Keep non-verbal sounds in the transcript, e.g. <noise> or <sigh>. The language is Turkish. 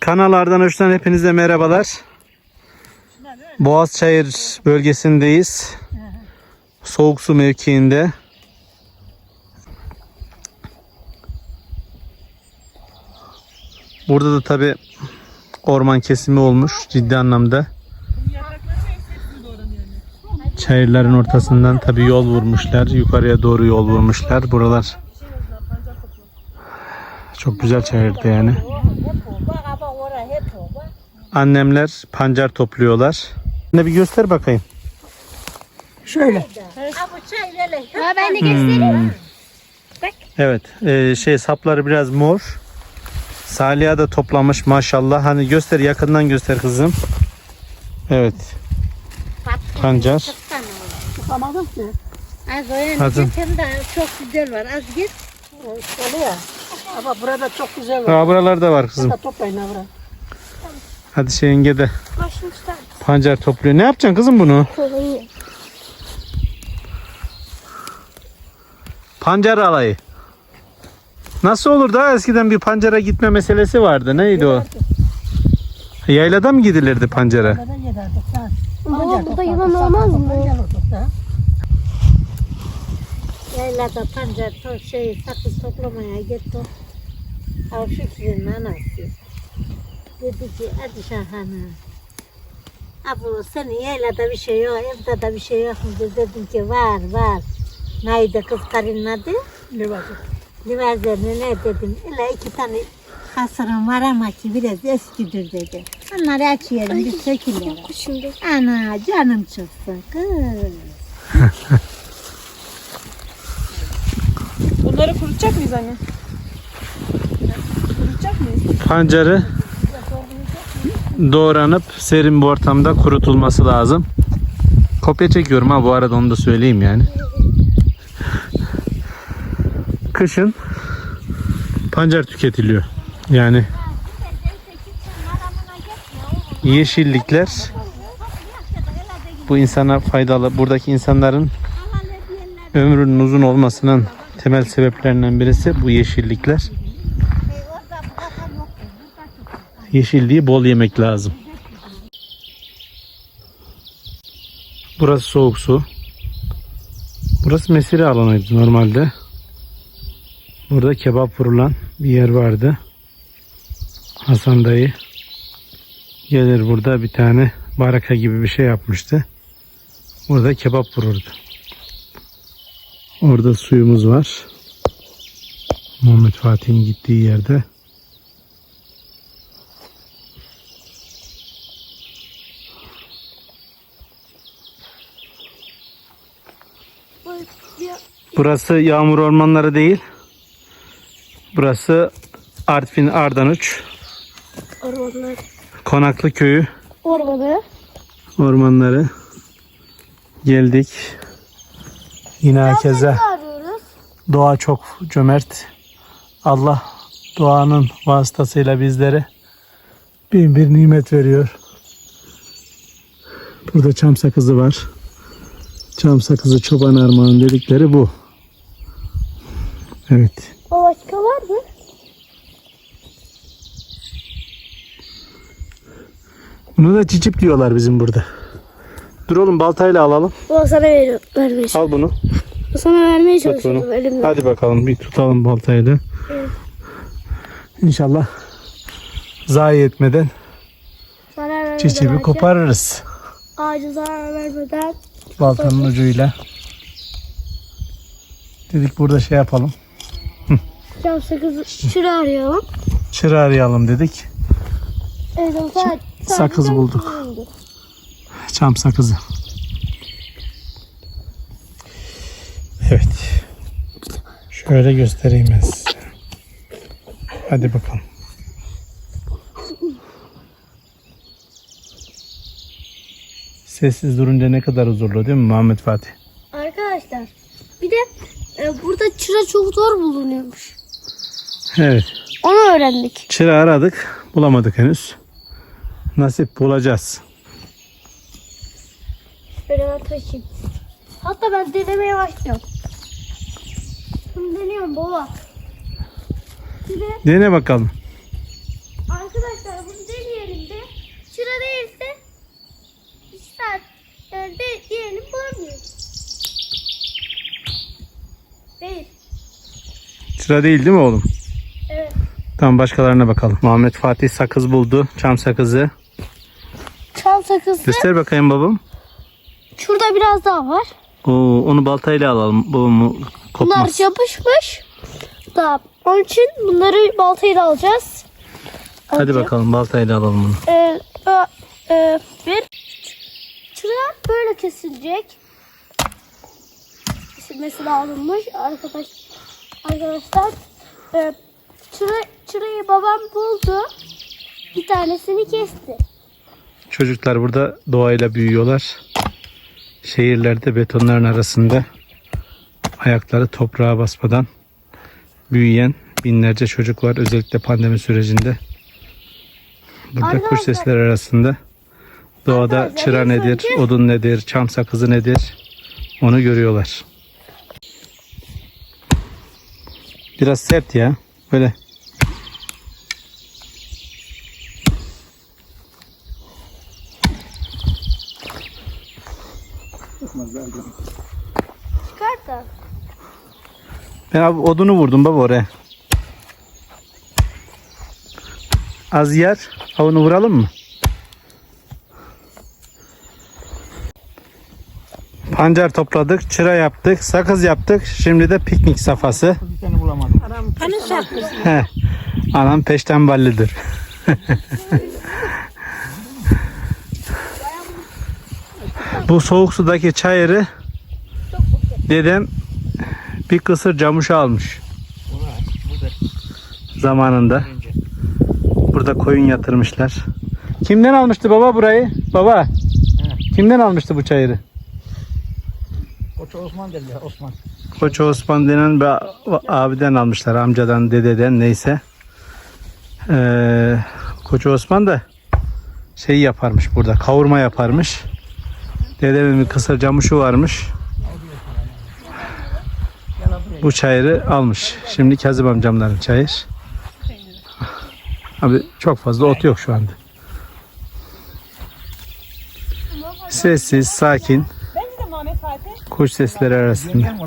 Kanallardan hoşlan hepinize merhabalar. Boğazçayır bölgesindeyiz. Soğuk su mevkiinde. Burada da tabi orman kesimi olmuş ciddi anlamda. Çayırların ortasından tabi yol vurmuşlar. Yukarıya doğru yol vurmuşlar. Buralar çok güzel çayırdı yani. Annemler pancar topluyorlar. Ne bir göster bakayım. Şöyle. Ha ben de göstereyim. Evet, e, şey sapları biraz mor. Saliha da toplamış maşallah. Hani göster yakından göster kızım. Evet, pancar. Tutamadım ki. Az getir de çok güzel var. Az git. Oluyor. Ama burada çok güzel var. Ha, buralarda var kızım. Burada toplayın ha bura. Hadi şey yenge de Başmışlar. pancar topluyor. Ne yapacaksın kızım bunu? Kolayı. Pancar alayı. Nasıl olur da eskiden bir pancara gitme meselesi vardı. Neydi o? Yaylada mı gidilirdi pancara? Burada yederdik ha. Baba burada yılan olmaz mı? Gelirdik ha. Yaylada pancar to şey sakız toplamaya gitti. Av Şükrü'nün anası. Dedi ki hadi Şahan'a. Abu senin yaylada bir şey yok, evde de bir şey yok mu? Dedim ki var var. Neydi kız karının adı? Ne var? Livazen'e ne dedim? Öyle iki tane hasırım var ama ki biraz eskidir dedi. Onları açıyorum bir sökülüyor. Şimdi. Ana canım çıksın kız. <laughs> Bunları kurutacak mıyız anne? Kurutacak mıyız? Pancarı doğranıp serin bir ortamda kurutulması lazım. Kopya çekiyorum ha bu arada onu da söyleyeyim yani. Kışın pancar tüketiliyor. Yani yeşillikler bu insana faydalı. Buradaki insanların ömrünün uzun olmasının temel sebeplerinden birisi bu yeşillikler. Yeşilliği bol yemek lazım. Burası soğuk su. Burası mesire alanıydı normalde. Burada kebap vurulan bir yer vardı. Hasan dayı gelir burada bir tane baraka gibi bir şey yapmıştı. Burada kebap vururdu. Orada suyumuz var. Muhammed Fatih'in gittiği yerde. Burası yağmur ormanları değil. Burası Artvin Ardanuç Ormanlar. Konaklı köyü Ormanı. ormanları. Geldik. Yine herkese doğa çok cömert. Allah doğanın vasıtasıyla bizlere bin bir nimet veriyor. Burada çam sakızı var. Çam sakızı çoban armağan dedikleri bu. Evet. O başka var mı? Bunu da cicip diyorlar bizim burada. Dur oğlum baltayla alalım. O sana veriyor. Vermeye Al bunu. Sana vermeye çalışıyorum elimle. Hadi bakalım bir tutalım baltayla. İnşallah zayi etmeden Zarar çiçeği koparırız. Ağaca zarar vermeden. Baltanın ucuyla. Dedik burada şey yapalım. Cam sakızı şuraya arayalım. Çıra arayalım dedik. Evet, sadece, sakız sadece sakız bulduk. Çam sakızı. Evet. Şöyle göstereyim ben size. Hadi bakalım. Sessiz durunca ne kadar huzurlu değil mi Muhammed Fatih? Arkadaşlar bir de e, burada çıra çok zor bulunuyormuş. Evet. Onu öğrendik. Çıra aradık. Bulamadık henüz. Nasip bulacağız. Böyle ben taşıyayım. Hatta ben denemeye başlıyorum. Şimdi deniyorum baba. De Dene bakalım. Arkadaşlar bunu deneyelim de. Çıra değilse bir saat yani de, diyelim bulamıyoruz. Değil. Sıra değil değil mi oğlum? Evet. Tamam başkalarına bakalım. Muhammed Fatih sakız buldu. Çam sakızı. Çal sakızı. Göster bakayım babam. Şurada biraz daha var. Oo, onu baltayla alalım. Babamı Bunlar yapışmış. Da onun için bunları baltayla alacağız. Hadi bakalım baltayla alalım bunu. Ee, ö- e, bir çıra böyle kesilecek. Kesilmesi lazımmış arkadaş arkadaşlar. E, çıra, çırayı babam buldu. Bir tanesini kesti. Çocuklar burada doğayla büyüyorlar. Şehirlerde betonların arasında ayakları toprağa basmadan büyüyen binlerce çocuk var. Özellikle pandemi sürecinde. Burada kuş Arkadaşlar- sesleri arasında doğada Arkadaşlar, çıra nedir, önce- odun nedir, çam sakızı nedir onu görüyorlar. Biraz sert ya. Böyle Çıkart da. Ben abi odunu vurdum baba oraya. Az yer. Avını vuralım mı? Pancar topladık, çıra yaptık, sakız yaptık. Şimdi de piknik safhası. Hani sakız. He. Anam peşten ballidir. Bu soğuk sudaki çayırı dedem bir kısır camuşa almış. Zamanında. Burada koyun yatırmışlar. Kimden almıştı baba burayı? Baba. Kimden almıştı bu çayırı? Koç Osman derler Osman. Koç Osman denen bir abiden almışlar. Amcadan, dededen neyse. Ee, Koç Osman da şey yaparmış burada. Kavurma yaparmış. Dedemin bir kısır camuşu varmış. Bu çayırı almış. Şimdi Kazım amcamların çayır. Abi çok fazla ot yok şu anda. Sessiz, sakin. Kuş sesleri arasında.